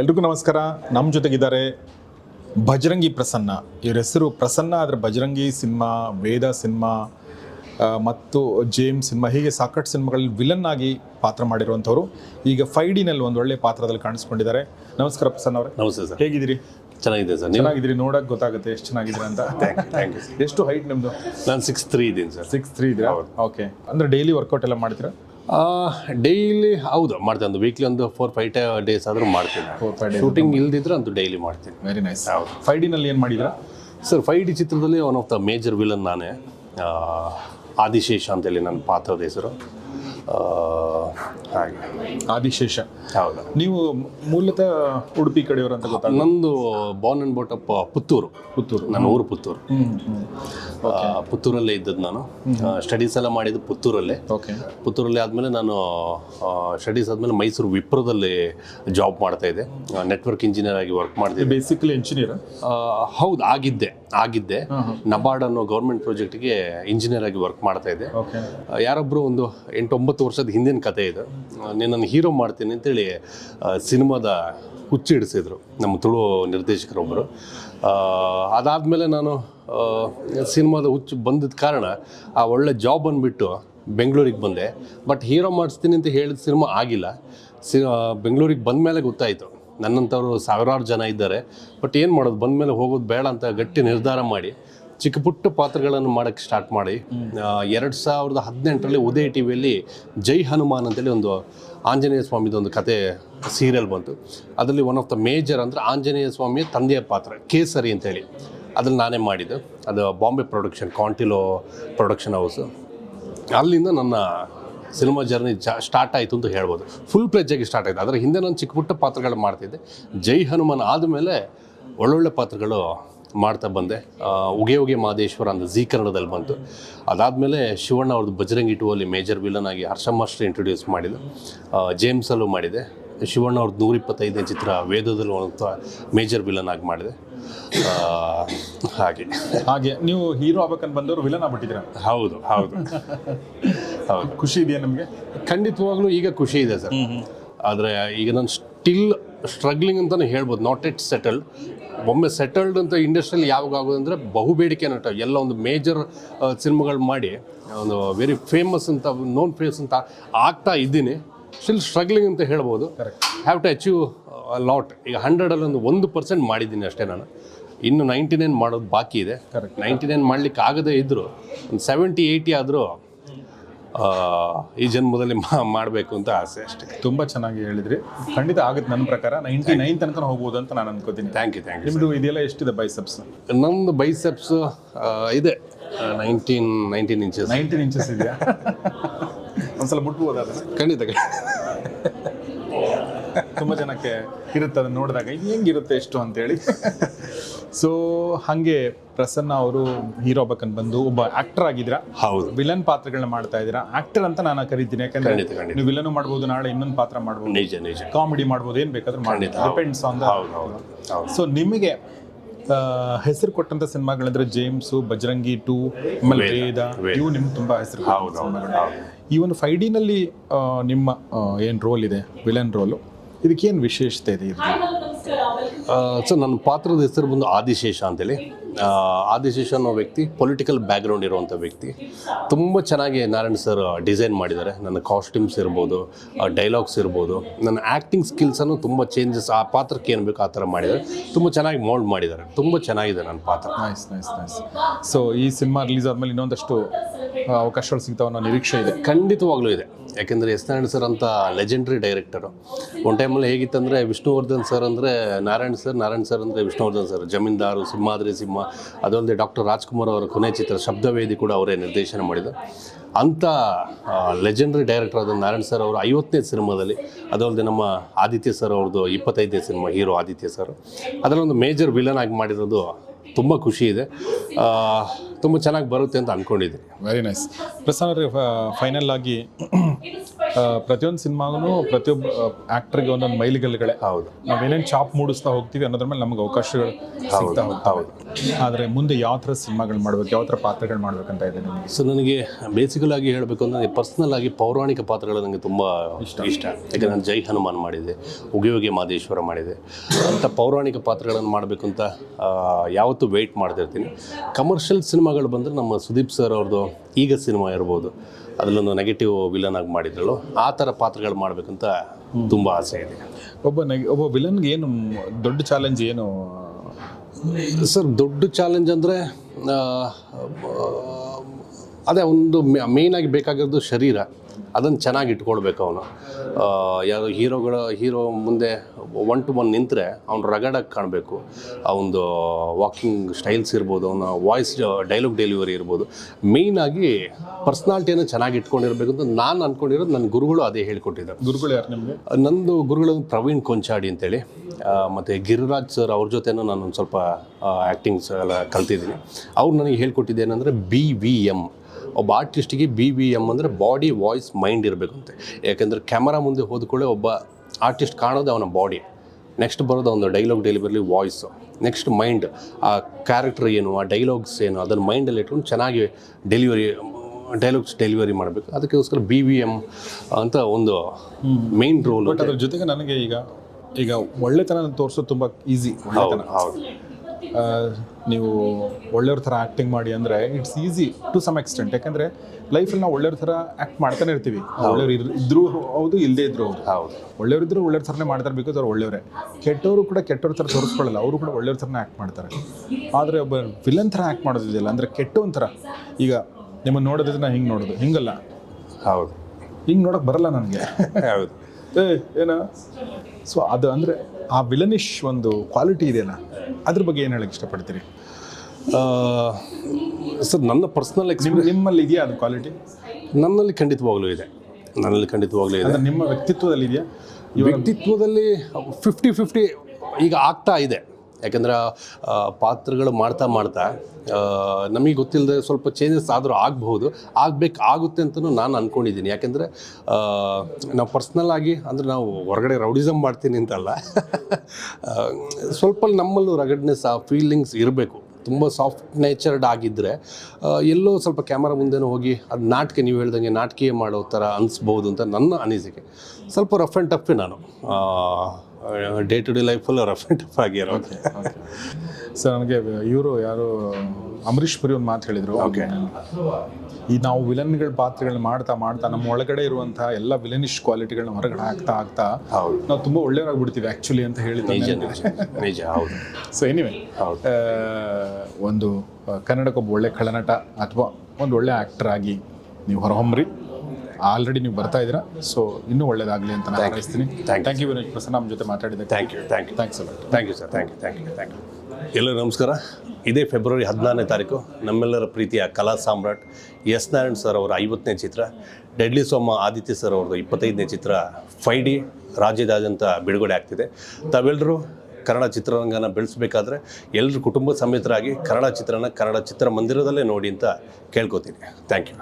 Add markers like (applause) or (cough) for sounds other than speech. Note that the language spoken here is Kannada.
ಎಲ್ರಿಗೂ ನಮಸ್ಕಾರ. ನಮ್ಮ ಜೊತೆಗಿದ್ದಾರೆ ಭಜರಂಗಿ ಪ್ರಸನ್ನ. ಇವ್ರ ಹೆಸರು ಪ್ರಸನ್ನ ಆದರೆ ಭಜರಂಗಿ ಸಿನಿಮಾ ವೇದ ಸಿನಿಮಾ ಮತ್ತು ಜೇಮ್ ಸಿನಿಮಾ ಹೀಗೆ ಸಾಕಷ್ಟು ಸಿನಿಮಾಗಳಲ್ಲಿ ವಿಲನ್ ಆಗಿ ಪಾತ್ರ ಮಾಡಿರುವಂಥವ್ರು. ಈಗ ಫೈ ಡಿನಲ್ಲಿ ಒಂದು ಒಳ್ಳೆ ಪಾತ್ರದಲ್ಲಿ ಕಾಣಿಸ್ಕೊಂಡಿದ್ದಾರೆ. ನಮಸ್ಕಾರ ಪ್ರಸನ್ನ ಅವರೇ. ನಮಸ್ತೆ ಸರ್. ಹೇಗಿದ್ದೀರಿ? ಚೆನ್ನಾಗಿದೆ ಸರ್. ಚೆನ್ನಾಗಿದ್ದೀರಿ. ನೋಡಕ್ಕೆ ಗೊತ್ತಾಗುತ್ತೆ (laughs) ಎಷ್ಟು ಚೆನ್ನಾಗಿದ್ದೀರಾ ಅಂತ. ಥ್ಯಾಂಕ್ ಯು ಎಷ್ಟು ಹೈಟ್ ನಿಮ್ಮದು ನಾನು ಸಿಕ್ಸ್ ತ್ರೀ ಇದ್ದೀನಿ ಸರ್. ಸಿಕ್ಸ್ ತ್ರೀ ಇದ್ದೀರಾ? ಓಕೆ ಅಂದರೆ ಡೈಲಿ ವರ್ಕೌಟ್ ಎಲ್ಲ ಮಾಡ್ತೀರಾ? ಡೈಲಿ ಹೌದು ಮಾಡ್ತೀನಿ ಒಂದು ವೀಕ್ಲಿ ಒಂದು ಫೋರ್ ಫೈವ್ ಡೇಸ್ ಆದರೂ ಮಾಡ್ತೀನಿ. ಫೋರ್ ಫೈವ್ ಶೂಟಿಂಗ್ ಇಲ್ದಿದ್ರೆ ಅಂತೂ ಡೈಲಿ ಮಾಡ್ತೀನಿ. ವೆರಿ ನೈಸ್ ಫೈವ್ ಡಿನಲ್ಲಿ ಏನು ಮಾಡಿದ್ರ? ಸರ್ ಫೈವ್ ಡಿ ಚಿತ್ರದಲ್ಲಿ one of the major villain ನಾನೇ. ಆದಿಶೇಷ ಅಂತೇಳಿ ನನ್ನ ಪಾತ್ರದ ಹೆಸರು. ಹಾಗೆ. ಆದಿಶೇಷ ಹೌದು. ನೀವು ಮೂಲತಃ ಉಡುಪಿ ಕಡೆಯವರು ಅಂತ ಗೊತ್ತಾಗ ನಂದು born and brought up Puttur. Puttur. ನನ್ನ ಊರು ಪುತ್ತೂರು. ಪುತ್ತೂರಲ್ಲೇ ಇದ್ದದ್ದು ನಾನು. ಸ್ಟಡೀಸ್ ಎಲ್ಲ ಮಾಡಿದ್ದು ಪುತ್ತೂರಲ್ಲೇ. ಓಕೆ ಪುತ್ತೂರಲ್ಲಿ ಆದಮೇಲೆ ನಾನು ಸ್ಟಡೀಸ್ ಆದಮೇಲೆ ಮೈಸೂರು ವಿಪ್ರದಲ್ಲಿ ಜಾಬ್ ಮಾಡ್ತಾ ಇದ್ದೆ. ನೆಟ್ವರ್ಕ್ ಇಂಜಿನಿಯರ್ ಆಗಿ ವರ್ಕ್ ಮಾಡ್ತಿದ್ದೆ. ಬೇಸಿಕಲಿ ಇಂಜಿನಿಯರ್ ಹೌದು ಆಗಿದ್ದೆ ಆಗಿದ್ದೆ. ನಬಾರ್ಡ್ ಅನ್ನೋ ಗೌರ್ಮೆಂಟ್ ಪ್ರಾಜೆಕ್ಟ್ಗೆ ಇಂಜಿನಿಯರ್ ಆಗಿ ವರ್ಕ್ ಮಾಡ್ತಾ ಇದ್ದೆ. ಯಾರೊಬ್ಬರು ಒಂದು ಎಂಟು ಒಂಬತ್ತು ವರ್ಷದ ಹಿಂದಿನ ಕತೆ ಇದು. ನಿನ್ನನ್ನು ಹೀರೋ ಮಾಡ್ತೀನಿ ಅಂತೇಳಿ ಸಿನಿಮಾದ ಹುಚ್ಚು ಹಿಡಿಸಿದ್ರು ನಮ್ಮ ತುಳು ನಿರ್ದೇಶಕರೊಬ್ಬರು ಅದಾದಮೇಲೆ ನಾನು ಸಿನಿಮಾದ ಹುಚ್ಚು ಬಂದಿದ್ದ ಕಾರಣ ಆ ಒಳ್ಳೆ ಜಾಬ್ ಅಂದ್ಬಿಟ್ಟು ಬೆಂಗಳೂರಿಗೆ ಬಂದೆ. ಬಟ್ ಹೀರೋ ಮಾಡಿಸ್ತೀನಿ ಅಂತ ಹೇಳಿದ ಸಿನಿಮಾ ಆಗಿಲ್ಲ. ಸಿ ಬೆಂಗಳೂರಿಗೆ ಬಂದ ಮೇಲೆ ಗೊತ್ತಾಯಿತು. ನನ್ನಂಥವ್ರು ಸಾವಿರಾರು ಜನ ಇದ್ದಾರೆ. ಬಟ್ ಏನು ಮಾಡೋದು? ಬಂದ ಮೇಲೆ ಹೋಗೋದು ಬೇಡ ಅಂತ ಗಟ್ಟಿ ನಿರ್ಧಾರ ಮಾಡಿ ಚಿಕ್ಕ ಪುಟ್ಟ ಪಾತ್ರಗಳನ್ನು ಮಾಡೋಕ್ಕೆ ಸ್ಟಾರ್ಟ್ ಮಾಡಿ ಎರಡು ಸಾವಿರದ ಹದಿನೆಂಟರಲ್ಲಿ ಉದಯ ಟಿ ವಿಯಲ್ಲಿ ಜೈ ಹನುಮಾನ್ ಅಂತೇಳಿ ಒಂದು ಆಂಜನೇಯ ಸ್ವಾಮಿದು ಒಂದು ಕತೆ ಸೀರಿಯಲ್ ಬಂತು. ಅದರಲ್ಲಿ ಒನ್ ಆಫ್ ದ ಮೇಜರ್ ಅಂದರೆ ಆಂಜನೇಯ ಸ್ವಾಮಿಯ ತಂದೆಯ ಪಾತ್ರ ಕೇಸರಿ ಅಂತೇಳಿ. ಅದನ್ನು ನಾನೇ ಮಾಡಿದ್ದು. ಅದು ಬಾಂಬೆ ಪ್ರೊಡಕ್ಷನ್ ಕಾಂಟಿಲೋ ಪ್ರೊಡಕ್ಷನ್ ಹೌಸು ಅಲ್ಲಿಂದ ನನ್ನ ಸಿನಿಮಾ ಜರ್ನಿ ಜ ಸ್ಟಾರ್ಟ್ ಆಯಿತು ಅಂತ ಹೇಳ್ಬೋದು. ಫುಲ್ ಪ್ಲೇಜಾಗಿ ಸ್ಟಾರ್ಟ್ ಆಯಿತು. ಅದರ ಹಿಂದೆ ನಾನು ಚಿಕ್ಕ ಪುಟ್ಟ ಪಾತ್ರಗಳು ಮಾಡ್ತಿದ್ದೆ. ಜೈ ಹನುಮಾನ್ ಆದಮೇಲೆ ಒಳ್ಳೊಳ್ಳೆ ಪಾತ್ರಗಳು ಮಾಡ್ತಾ ಬಂದೆ. ಉಗೆ ಉಗೆ ಮಹದೇಶ್ವರ ಅಂತ ಜಿ ಕನ್ನಡದಲ್ಲಿ ಬಂತು. ಅದಾದಮೇಲೆ ಶಿವಣ್ಣ ಅವ್ರದ್ದು ಬಜರಂಗಿ ಟು ಅಲ್ಲಿ ಮೇಜರ್ ವಿಲನ್ ಆಗಿ ಹರ್ಷ ಮಾಸ್ಟರ್ ಇಂಟ್ರೊಡ್ಯೂಸ್ ಮಾಡಿದ್ದು. ಜೇಮ್ಸಲ್ಲೂ ಮಾಡಿದೆ. ಶಿವಣ್ಣ ಅವ್ರದ್ದು ನೂರಿಪ್ಪತ್ತೈದನೇ ಚಿತ್ರ ವೇದದಲ್ಲಿ ಒಂದು ಮೇಜರ್ ವಿಲನ್ ಆಗಿ ಮಾಡಿದೆ. ಹಾಗೆ. ಹಾಗೆ ನೀವು ಹೀರೋ ಆಗ್ಬೇಕಂತ ಬಂದವರು ವಿಲನ್ ಆಗ್ಬಿಟ್ಟಿದ್ದೀರಾ? ಹೌದು ಹೌದು. ಹೌದು. ಖುಷಿ ಇದೆಯಾ ನಮಗೆ? ಖಂಡಿತವಾಗ್ಲೂ ಈಗ ಖುಷಿ ಇದೆ ಸರ್. ಆದರೆ ಈಗ ನಾನು ಸ್ಟಿಲ್ ಸ್ಟ್ರಗ್ಲಿಂಗ್ ಅಂತಲೇ ಹೇಳ್ಬೋದು. ನಾಟ್ ಇಟ್ ಸೆಟಲ್ಡ್ ಒಮ್ಮೆ ಸೆಟಲ್ಡ್ ಅಂತ ಇಂಡಸ್ಟ್ರಿಯಲ್ಲಿ ಯಾವಾಗ ಆಗೋದು ಅಂದರೆ ಬಹುಬೇಡಿಕೆ ನಟ ಎಲ್ಲ ಒಂದು ಮೇಜರ್ ಸಿನಿಮಾಗಳು ಮಾಡಿ ಒಂದು ವೆರಿ ಫೇಮಸ್ ಅಂತ ನೋನ್ ಫೇಮಸ್ ಅಂತ ಆಗ್ತಾ ಇದ್ದೀನಿ. ಸ್ಟಿಲ್ ಸ್ಟ್ರಗ್ಲಿಂಗ್ ಅಂತ ಹೇಳ್ಬೋದು. ಹ್ಯಾವ್ ಟು ಅಚೀವ್ ಲಾಟ್ ಈಗ ಹಂಡ್ರೆಡಲ್ಲಿ ಒಂದು ಒಂದು ಪರ್ಸೆಂಟ್ ಮಾಡಿದ್ದೀನಿ ಅಷ್ಟೇ ನಾನು. ಇನ್ನು ನೈಂಟಿ ನೈನ್ ಮಾಡೋದು ಬಾಕಿ ಇದೆ. ನೈಂಟಿ ನೈನ್ ಮಾಡಲಿಕ್ಕೆ ಆಗದೇ ಇದ್ದರೂ ಒಂದು ಸೆವೆಂಟಿ ಏಯ್ಟಿ ಆದರೂ ಈ ಜನ್ಮದಲ್ಲಿ ಮಾಡಬೇಕು ಅಂತ ಆಸೆ ಅಷ್ಟೇ. ತುಂಬ ಚೆನ್ನಾಗಿ ಹೇಳಿದ್ರಿ. ಖಂಡಿತ ಆಗುತ್ತೆ ನನ್ನ ಪ್ರಕಾರ. ನೈಂಟಿ ನೈನ್ ತನಕ ಹೋಗ್ಬೋದು ಅಂತ ನಾನು ಅನ್ಕೋತೀನಿ. ಥ್ಯಾಂಕ್ ಯು ಥ್ಯಾಂಕ್ ಯು ನಿಮ್ಮದು ಇದೆಲ್ಲ ಎಷ್ಟಿದೆ ಬೈಸೆಪ್ಸ್ ನಮ್ಮದು ಬೈಸೆಪ್ಸ್ ಇದೆ. Nineteen nineteen inches nineteen inches ಇದೆಯಾ? ಒಂದ್ಸಲ ಮುಟ್ಬೋದ? ಖಂಡಿತ. ತುಂಬ ಜನಕ್ಕೆ ಇರುತ್ತೆ ಅದನ್ನ ನೋಡಿದಾಗ. ಹೆಂಗಿರುತ್ತೆ ಎಷ್ಟು ಅಂತೇಳಿ. ಸೊ ಹಾಗೆ ಪ್ರಸನ್ನ ಅವರು ಹೀರೋ ಆಗ್ಬೇಕಂತ ಬಂದು ಒಬ್ಬ ಆಕ್ಟರ್ ಆಗಿದ್ರ ಹೌದು. ವಿಲನ್ ಪಾತ್ರಗಳನ್ನ ಮಾಡ್ತಾ ಇದ್ದೀರಾ? ಆಕ್ಟರ್ ಅಂತ ನಾನು ಕರಿತೀನಿ ಯಾಕಂದ್ರೆ ಖಂಡಿತ ಖಂಡಿತ. ನೀವು ವಿಲನ್ ಮಾಡ್ಬೋದು ನಾಳೆ ಇನ್ನೊಂದು ಪಾತ್ರ ಮಾಡಬಹುದು ನಿಜ ನಿಜ. ಕಾಮಿಡಿ ಮಾಡ್ಬೋದು ಏನ್ ಬೇಕಾದ್ರೂ ಮಾಡಿ ಖಂಡಿತ, ಹೌದು. ಡಿಪೆಂಡ್ಸ್ ಆನ್ ಹೌದು ಹೌದು ಹೌದು. ಸೊ ನಿಮಗೆ ಹೆಸರು ಕೊಟ್ಟಂತ ಸಿನಿಮಾಗಳಂದ್ರೆ ಜೇಮ್ಸು ಬಜರಂಗಿ ಟೂ ಆಮೇಲೆ ವೇದ ಇವು ನಿಮ್ಗೆ ತುಂಬಾ ಹೆಸರು ಹೌದು ಹೌದು ಹೌದು. ಈ ಒಂದು ಫೈವ್ ಡಿನಲ್ಲಿ ನಿಮ್ಮ ಏನು ಏನ್ ರೋಲ್ ಇದೆ? ವಿಲನ್ ರೋಲು ಇದಕ್ಕೇನು ವಿಶೇಷತೆ ಇದೆ ಇದು ಸೊ ನನ್ನ ಪಾತ್ರದ ಹೆಸರು ಬಂದು ಆದಿಶೇಷ ಅಂತೇಳಿ. ಆದಿಶೇಷ ಅನ್ನೋ ವ್ಯಕ್ತಿ ಪೊಲಿಟಿಕಲ್ ಬ್ಯಾಕ್ಗ್ರೌಂಡ್ ಇರುವಂಥ ವ್ಯಕ್ತಿ. ತುಂಬ ಚೆನ್ನಾಗಿ ನಾರಾಯಣ್ ಸರ್ ಡಿಸೈನ್ ಮಾಡಿದ್ದಾರೆ. ನನ್ನ ಕಾಸ್ಟ್ಯೂಮ್ಸ್ ಇರ್ಬೋದು ಡೈಲಾಗ್ಸ್ ಇರ್ಬೋದು. ನನ್ನ ಆ್ಯಕ್ಟಿಂಗ್ ಸ್ಕಿಲ್ಸನ್ನು ತುಂಬ ಚೇಂಜಸ್ ಆ ಪಾತ್ರಕ್ಕೆ ಏನು ಬೇಕು ಆ ಥರ ಮಾಡಿದ್ದಾರೆ. ತುಂಬ ಚೆನ್ನಾಗಿ ಮೋಲ್ಡ್ ಮಾಡಿದ್ದಾರೆ. ತುಂಬ ಚೆನ್ನಾಗಿದೆ ನನ್ನ ಪಾತ್ರ. ನೈಸ್ ನೈಸ್ ನೈಸ್ ಸೊ ಈ ಸಿನಿಮಾ ರಿಲೀಸ್ ಆದಮೇಲೆ ಇನ್ನೊಂದಷ್ಟು ಅವಕಾಶಗಳು ಸಿಗ್ತಾವ ಅನ್ನೋ ನಿರೀಕ್ಷೆ ಇದೆ. ಖಂಡಿತವಾಗ್ಲೂ ಇದೆ. ಯಾಕೆಂದರೆ ಎಸ್ ನಾರಾಯಣ ಸರ್ ಅಂತ ಲೆಜೆಂಡ್ರಿ ಡೈರೆಕ್ಟರು ಒನ್ ಟೈಮಲ್ಲಿ ಹೇಗಿತ್ತಂದರೆ ವಿಷ್ಣುವರ್ಧನ್ ಸರ್ ಅಂದರೆ ನಾರಾಯಣ್ ಸರ್ ನಾರಾಯಣ್ ಸರ್ ಅಂದರೆ ವಿಷ್ಣುವರ್ಧನ್ ಸರ್. ಜಮೀನ್ದಾರು, ಸಿಂಹಾದ್ರಿ ಸಿಂಹ, ಅದಲ್ಲದೆ ಡಾಕ್ಟರ್ ರಾಜ್ಕುಮಾರ್ ಅವರ ಕೊನೆ ಚಿತ್ರ ಶಬ್ದವೇದಿ ಕೂಡ ಅವರೇ ನಿರ್ದೇಶನ ಮಾಡಿದರು ಅಂಥ ಲೆಜೆಂಡ್ರಿ ಡೈರೆಕ್ಟರ್ ಆದ ನಾರಾಯಣ್ ಸರ್ ಅವರು ಐವತ್ತನೇ ಸಿನಿಮಾದಲ್ಲಿ, ಅದಲ್ಲದೆ ನಮ್ಮ ಆದಿತ್ಯ ಸರ್ ಅವ್ರದ್ದು ಇಪ್ಪತ್ತೈದನೇ ಸಿನಿಮಾ ಹೀರೋ ಆದಿತ್ಯ ಸರ್. ಅದರಲ್ಲೊಂದು ಮೇಜರ್ ವಿಲನ್ ಆಗಿ ಮಾಡಿರೋದು ತುಂಬ ಖುಷಿ ಇದೆ. ತುಂಬ ಚೆನ್ನಾಗಿ ಬರುತ್ತೆ ಅಂತ ಅಂದ್ಕೊಂಡಿದ್ದೀನಿ ವೆರಿ ನೈಸ್ ಪ್ರಸನ್ನ ಅವರೇ ಫೈನಲ್ ಆಗಿ ಪ್ರತಿಯೊಂದು ಸಿನಿಮಾಗೂ ಪ್ರತಿಯೊಬ್ಬ ಆ್ಯಕ್ಟ್ರಿಗೆ ಒಂದೊಂದು ಮೈಲಿಗಲ್ಲುಗಳೇ. ಹೌದು. ನಾವೇನೇನು ಚಾಪ್ ಮೂಡಿಸ್ತಾ ಹೋಗ್ತೀವಿ ಅನ್ನೋದ್ರ ಮೇಲೆ ನಮ್ಗೆ ಅವಕಾಶಗಳು ಸಿಗ್ತಾ ಹೋಗ್ತಾವೆ. ಆದರೆ ಮುಂದೆ ಯಾವ ಥರ ಸಿನಿಮಾಗಳು ಮಾಡಬೇಕು ಯಾವ ಥರ ಪಾತ್ರಗಳು ಮಾಡಬೇಕಂತ ಇದೆ ನಿಮಗೆ? ಸೊ ನನಗೆ ಬೇಸಿಕಲ್ ಆಗಿ ಹೇಳಬೇಕು ಅಂದರೆ ಪರ್ಸ್ನಲ್ ಆಗಿ ಪೌರಾಣಿಕ ಪಾತ್ರಗಳು ನನಗೆ ತುಂಬ ಇಷ್ಟ. ಇಷ್ಟ. ಯಾಕಂದರೆ ನಾನು ಜೈ ಹನುಮಾನ್ ಮಾಡಿದೆ ಉಗಿಯೋಗಿ ಮಾದೇಶ್ವರ ಮಾಡಿದೆ. ಅಂಥ ಪೌರಾಣಿಕ ಪಾತ್ರಗಳನ್ನು ಮಾಡಬೇಕು ಅಂತ ಯಾವತ್ತೂ ವೆಯ್ಟ್ ಮಾಡ್ತಿರ್ತೀನಿ. ಕಮರ್ಷಿಯಲ್ ಸಿನಿಮಾಗಳು ಬಂದರೆ ನಮ್ಮ ಸುದೀಪ್ ಸರ್ ಅವ್ರದ್ದು ಈಗ ಸಿನಿಮಾ ಇರ್ಬೋದು. ಅದರಲ್ಲೊಂದು ನೆಗೆಟಿವ್ ವಿಲನ್ ಆಗಿ ಮಾಡಿದ್ರು ಆ ಥರ ಪಾತ್ರಗಳು ಮಾಡಬೇಕಂತ ತುಂಬ ಆಸೆ ಇದೆ. ಒಬ್ಬ ನೆಗೆ ಒಬ್ಬ ವಿಲನ್ಗೆ ಏನು ದೊಡ್ಡ ಚಾಲೆಂಜ್ ಏನು? ಸರ್ ದೊಡ್ಡ ಚಾಲೆಂಜ್ ಅಂದರೆ ಅದೇ ಒಂದು ಮೇಯ್ನಾಗಿ ಬೇಕಾಗಿರೋದು ಶರೀರ. ಅದನ್ನು ಚೆನ್ನಾಗಿ ಇಟ್ಕೊಳ್ಬೇಕು ಅವನು. ಯಾರು ಹೀರೋಗಳ ಹೀರೋ ಮುಂದೆ ಒನ್ ಟು ಒನ್ ನಿಂತರೆ ಅವ್ನು ರಗಡಾಗಿ ಕಾಣಬೇಕು. ಅವನದು ವಾಕಿಂಗ್ ಸ್ಟೈಲ್ಸ್ ಇರ್ಬೋದು ಅವನ ವಾಯ್ಸ್ ಡೈಲಾಗ್ ಡೆಲಿವರಿ ಇರ್ಬೋದು. ಮೇಯ್ನಾಗಿ ಪರ್ಸ್ನಾಲಿಟಿಯನ್ನು ಚೆನ್ನಾಗಿ ಇಟ್ಕೊಂಡಿರಬೇಕು ಅಂತ ನಾನು ಅಂದ್ಕೊಂಡಿರೋದು ನನ್ನ ಗುರುಗಳು ಅದೇ ಹೇಳ್ಕೊಟ್ಟಿದ್ದಾರೆ. ಗುರುಗಳು ಯಾರು ನಿಮಗೆ? ನಂದು ಗುರುಗಳು ಪ್ರವೀಣ್ ಕೊಂಚಾಡಿ ಅಂತೇಳಿ. ಮತ್ತು ಗಿರಿರಾಜ್ ಸರ್ ಅವ್ರ ಜೊತೆನೂ ನಾನು ಒಂದು ಸ್ವಲ್ಪ ಆ್ಯಕ್ಟಿಂಗ್ಸ್ ಎಲ್ಲ ಕಲ್ತಿದ್ದೀನಿ. ಅವ್ರು ನನಗೆ ಹೇಳ್ಕೊಟ್ಟಿದ್ದೇನೆಂದರೆ ಬಿ ವಿ ಎಂ ಒಬ್ಬ ಆರ್ಟಿಸ್ಟಿಗೆ ಬಿ ವಿ ಎಂ ಅಂದರೆ ಬಾಡಿ ವಾಯ್ಸ್ ಮೈಂಡ್ ಇರಬೇಕಂತೆ. ಯಾಕೆಂದರೆ ಕ್ಯಾಮರಾ ಮುಂದೆ ಹೋದ್ಕೊಳ್ಳೆ ಒಬ್ಬ ಆರ್ಟಿಸ್ಟ್ ಕಾಣೋದು ಅವನ ಬಾಡಿ ನೆಕ್ಸ್ಟ್ ಬರೋದು ಒಂದು dialogue delivery voice next mind ಆ ಕ್ಯಾರೆಕ್ಟರ್ ಏನು ಆ ಡೈಲಾಗ್ಸ್ ಏನು ಅದನ್ನು ಮೈಂಡಲ್ಲಿ ಇಟ್ಕೊಂಡು ಚೆನ್ನಾಗಿ ಡೆಲಿವರಿ ಡೈಲಾಗ್ಸ್ ಡೆಲಿವರಿ ಮಾಡಬೇಕು. ಅದಕ್ಕೋಸ್ಕರ ಬಿ ವಿ ಎಂ ಅಂತ ಒಂದು ಮೇನ್ ರೋಲ್ ಬಟ್ ಅದ್ರ ಜೊತೆಗೆ ನನಗೆ ಈಗ ಈಗ ಒಳ್ಳೆತನ ತೋರಿಸೋದು ತುಂಬ ಈಸಿ ಹೌದು ಹೌದು. ನೀವು ಒಳ್ಳೆಯವ್ರ ಥರ ಆ್ಯಕ್ಟಿಂಗ್ ಮಾಡಿ ಅಂದರೆ it's easy to some extent ಯಾಕಂದರೆ ಲೈಫಲ್ಲಿ ನಾವು ಒಳ್ಳೆಯವ್ರ ಥರ ಆ್ಯಕ್ಟ್ ಮಾಡ್ತಾನೆ ಇರ್ತೀವಿ. ಒಳ್ಳೆಯವ್ರು ಇರ್ ಇದ್ರೂ ಹೌದು ಇಲ್ಲದೇ ಇದ್ರು ಹೌದು. ಹೌದು. ಒಳ್ಳೆಯವರಿದ್ರು ಒಳ್ಳೆಯವ್ರ ಥರನೇ ಮಾಡ್ತಾರೆ ಬಿಕಾಸ್ ಅವ್ರು ಒಳ್ಳೆಯವರೇ. ಕೆಟ್ಟವರು ಕೂಡ ಕೆಟ್ಟವ್ರ ಥರ ತೋರಿಸ್ಕೊಳ್ಳಲ್ಲ ಅವರು ಕೂಡ ಒಳ್ಳೆಯವ್ರ ಥರನೇ ಆ್ಯಕ್ಟ್ ಮಾಡ್ತಾರೆ. ಆದರೆ ಒಬ್ಬ ವಿಲನ್ ಥರ ಆ್ಯಕ್ಟ್ ಮಾಡೋದಿದೆಯಲ್ಲ ಅಂದರೆ ಕೆಟ್ಟ ಒಂಥರ ಈಗ ನಿಮ್ಮನ್ನು ನೋಡೋದಿದ್ರೆ ನಾನು ಹಿಂಗೆ ನೋಡೋದು ಹಿಂಗಲ್ಲ. ಹೌದು. ಹಿಂಗೆ ನೋಡೋಕೆ ಬರಲ್ಲ ನನಗೆ. ಹೌದು. ಏ ಏನ? ಸೊ ಅದು ಅಂದರೆ ಆ ವಿಲನಿಶ್ ಒಂದು ಕ್ವಾಲಿಟಿ ಇದೆಯಲ್ಲ. ಅದ್ರ ಬಗ್ಗೆ ಏನು ಹೇಳಕ್ಕೆ ಇಷ್ಟಪಡ್ತೀರಿ? ಸರ್ ನನ್ನ ಪರ್ಸ್ನಲ್ ಎಕ್ಸ್ ನಿಮ್ಮಲ್ಲಿ ಇದೆಯಾ ಅದು ಕ್ವಾಲಿಟಿ ನನ್ನಲ್ಲಿ ಖಂಡಿತವಾಗ್ಲೂ ಇದೆ. ನನ್ನಲ್ಲಿ ಖಂಡಿತವಾಗ್ಲೂ ಇದೆ. ನಿಮ್ಮ ವ್ಯಕ್ತಿತ್ವದಲ್ಲಿ ಇದೆಯಾ? ವ್ಯಕ್ತಿತ್ವದಲ್ಲಿ ಫಿಫ್ಟಿ ಫಿಫ್ಟಿ ಈಗ ಆಗ್ತಾ ಇದೆ. ಯಾಕೆಂದ್ರೆ ಪಾತ್ರಗಳು ಮಾಡ್ತಾ ಮಾಡ್ತಾ ನಮಗೆ ಗೊತ್ತಿಲ್ಲದೆ ಸ್ವಲ್ಪ ಚೇಂಜಸ್ ಆದರೂ ಆಗಬಹುದು. ಆಗಬೇಕು, ಆಗುತ್ತೆ ಅಂತಲೂ ನಾನು ಅಂದ್ಕೊಂಡಿದ್ದೀನಿ ಯಾಕೆಂದರೆ ನಾವು ಪರ್ಸ್ನಲ್ ಆಗಿ, ಅಂದರೆ ನಾವು ಹೊರಗಡೆ ರೌಡಿಸಮ್ ಮಾಡ್ತೀನಿ ಅಂತಲ್ಲ ಸ್ವಲ್ಪ ನಮ್ಮಲ್ಲೂ ರಗಡ್ನೆಸ್ ಆ ಫೀಲಿಂಗ್ಸ್ ಇರಬೇಕು. ತುಂಬ ಸಾಫ್ಟ್ ನೇಚರ್ಡ್ ಆಗಿದ್ದರೆ ಎಲ್ಲೋ ಸ್ವಲ್ಪ ಕ್ಯಾಮರಾ ಮುಂದೆನೂ ಹೋಗಿ, ಅದು ನಾಟಕ ನೀವು ಹೇಳ್ದಂಗೆ ನಾಟಕೀಯ ಮಾಡೋ ಥರ ಅನಿಸ್ಬೋದು ಅಂತ ನನ್ನ ಅನಿಸಿಕೆ. ಸ್ವಲ್ಪ ರಫ್ ಆ್ಯಂಡ್ ಟಫೇ ನಾನು. ಡೇ ಟು ಡೇ ಲೈಫಲ್ಲಿ ಆ್ಯಂಡ್ ಟಫ್ ಆಗಿರೋ ಸರ್ ನನಗೆ ಇವರು ಯಾರು ಅಮರೀಶ್ ಪುರಿ ಒಂದು ಮಾತು ಹೇಳಿದರು. ಓಕೆ ಈ ನಾವು ವಿಲನ್ಗಳ ಪಾತ್ರಗಳನ್ನ ಮಾಡ್ತಾ ಮಾಡ್ತಾ ನಮ್ಮ ಒಳಗಡೆ ಇರುವಂತಹ ಎಲ್ಲ ವಿಲನಿಶ್ ಕ್ವಾಲಿಟಿಗಳನ್ನ ಹೊರಗಡೆ ಹಾಕ್ತಾ ಹಾಕ್ತಾ ಹೌದು. ನಾವು ತುಂಬ ಒಳ್ಳೆಯವರಾಗ್ಬಿಡ್ತೀವಿ ಆ್ಯಕ್ಚುಲಿ ಅಂತ ನಿಜ ಹೌದು. ಸೊ ಎನಿವೆ ಒಂದು ಕನ್ನಡಕ್ಕೊಬ್ಬ ಒಳ್ಳೆ ಖಳನಟ ಅಥವಾ ಒಂದು ಒಳ್ಳೆ ಆ್ಯಕ್ಟರ್ ಆಗಿ ನೀವು ಹೊರಹೊಮ್ರಿ. ಆಲ್ರೆಡಿ ನೀವು ಬರ್ತಾ ಇದ್ದೀರಾ ಸೊ ಇನ್ನೂ ಒಳ್ಳೇದಾಗಲಿ ಅಂತ ನಾನು ಹಾರೈಸ್ತೀನಿ. ಥ್ಯಾಂಕ್ ಯು ವಿನೋದ್ ಪ್ರಸನ್ನ ನಮ್ಮ ಜೊತೆ ಮಾತಾಡಿದ್ದೆ thank you thank you thanks thank you sir thank you thank you thank you ಎಲ್ಲರೂ ನಮಸ್ಕಾರ. ಇದೇ ಫೆಬ್ರವರಿ ಹದಿನಾರನೇ ತಾರೀಕು ನಮ್ಮೆಲ್ಲರ ಪ್ರೀತಿಯ ಕಲಾ ಸಾಮ್ರಾಟ್ ಎಸ್ ನಾರಾಯಣ್ ಸರ್ ಅವರ ಐವತ್ತನೇ ಚಿತ್ರ ಡೆಡ್ಲಿ ಸೋಮ ಆದಿತ್ಯ ಸರ್ ಅವ್ರದ್ದು ಇಪ್ಪತ್ತೈದನೇ ಚಿತ್ರ ಫೈ ಡಿ ರಾಜ್ಯದಾದ್ಯಂತ ಬಿಡುಗಡೆ ಆಗ್ತಿದೆ. ತಾವೆಲ್ಲರೂ ಕನ್ನಡ ಚಿತ್ರರಂಗನ ಬೆಳೆಸಬೇಕಾದ್ರೆ ಎಲ್ಲರೂ ಕುಟುಂಬ ಸಮೇತರಾಗಿ ಕನ್ನಡ ಚಿತ್ರನ ಕನ್ನಡ ಚಿತ್ರಮಂದಿರದಲ್ಲೇ ನೋಡಿ ಅಂತ ಕೇಳ್ಕೊತೀನಿ. Thank you